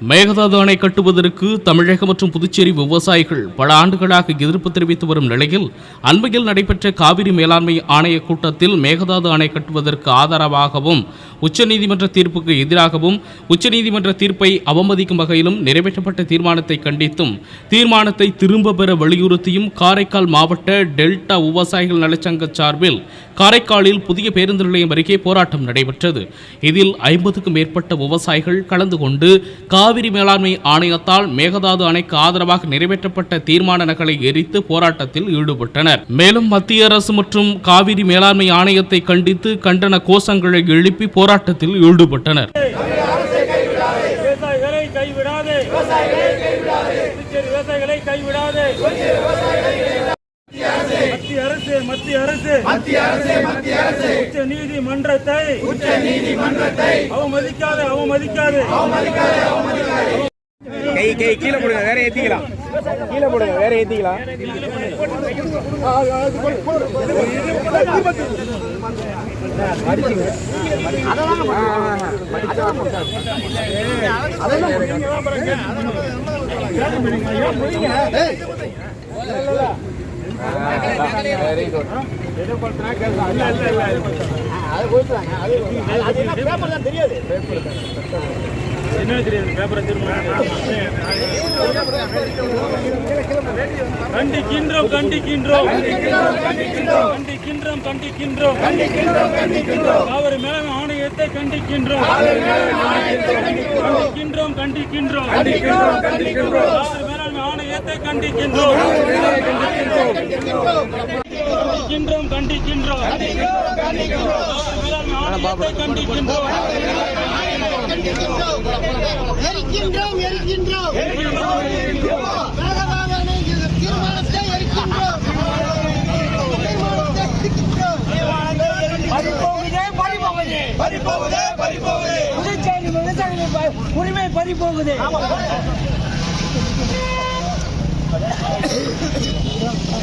மேகதாது அணை கட்டுவதற்கு தமிழகம் மற்றும் புதுச்சேரி விவசாயிகள் பல ஆண்டுகளாக எதிர்ப்பு தெரிவித்து வரும் நிலையில் அண்மையில் நடைபெற்ற காவிரி மேலாண்மை ஆணைய கூட்டத்தில் மேகதாது அணை கட்டுவதற்கு ஆதரவாகவும் உச்சநீதிமன்ற தீர்ப்புக்கு எதிராகவும் உச்சநீதிமன்ற தீர்ப்பை அவமதிக்கும் வகையிலும் நிறைவேற்றப்பட்ட தீர்மானத்தை கண்டித்தும் தீர்மானத்தை திரும்ப பெற வலியுறுத்தியும் காரைக்கால் மாவட்ட டெல்டா விவசாயிகள் நலச்சங்க சார்பில் காரைக்காலில் புதிய பேருந்து நிலையம் அருகே போராட்டம் நடைபெற்றது. இதில் ஐம்பதுக்கும் மேற்பட்ட விவசாயிகள் கலந்து கொண்டு காவிரி மேலாண்மை ஆணையத்தால் மேகதாது அணைக்கு ஆதரவாக நிறைவேற்றப்பட்ட தீர்மான நகலை எரித்து போராட்டத்தில் ஈடுபட்டனர். மேலும் மத்திய அரசு மற்றும் காவிரி மேலாண்மை ஆணையத்தை கண்டித்து கண்டன கோஷங்களை எழுப்பி போராட்டத்தில் ஈடுபட்டனர். கைவிடாதே. விவசாயிகளை கைவிடாதே. மத்திய அரசு மத்திய அரசு. மத்திய அரசு மத்திய அரசு. உச்ச நீதிமன்றத்தை உச்ச நீதிமன்றத்தை அவமதிக்காதே அவமதிக்காதே. கை கை கீழே போடுங்க வேற ஏத்திக்கலாம். கீழே போடுங்க வேற ஏத்திக்கலாம். வெரி குட் என்ன தெரியாது பேப்பரை திரும்ப கண்டிக்கின்றோம் கண்டிக்கின்றோம். கண்டிக்கின்றோம் கண்டிக்கின்றோம். காவிரி மேலாண்மை ஆணையத்தை கண்டிக்கின்றோம். கண்டிக்கின்றோம் கண்டிக்கின்றோம். காவிரி மேலாண்மை ஆணையத்தை கண்டிக்கின்றோம். கண்டிக்கின்றோம். எரிக்கின்றோம் எரிக்கின்றோம். தீர்மானத்தை எரிக்கின்றோம். பறிப்போகுதே பறிப்போகுதே புதுச்சேரி விவசாயிகள் ப- உரிமை பறிப்போகுது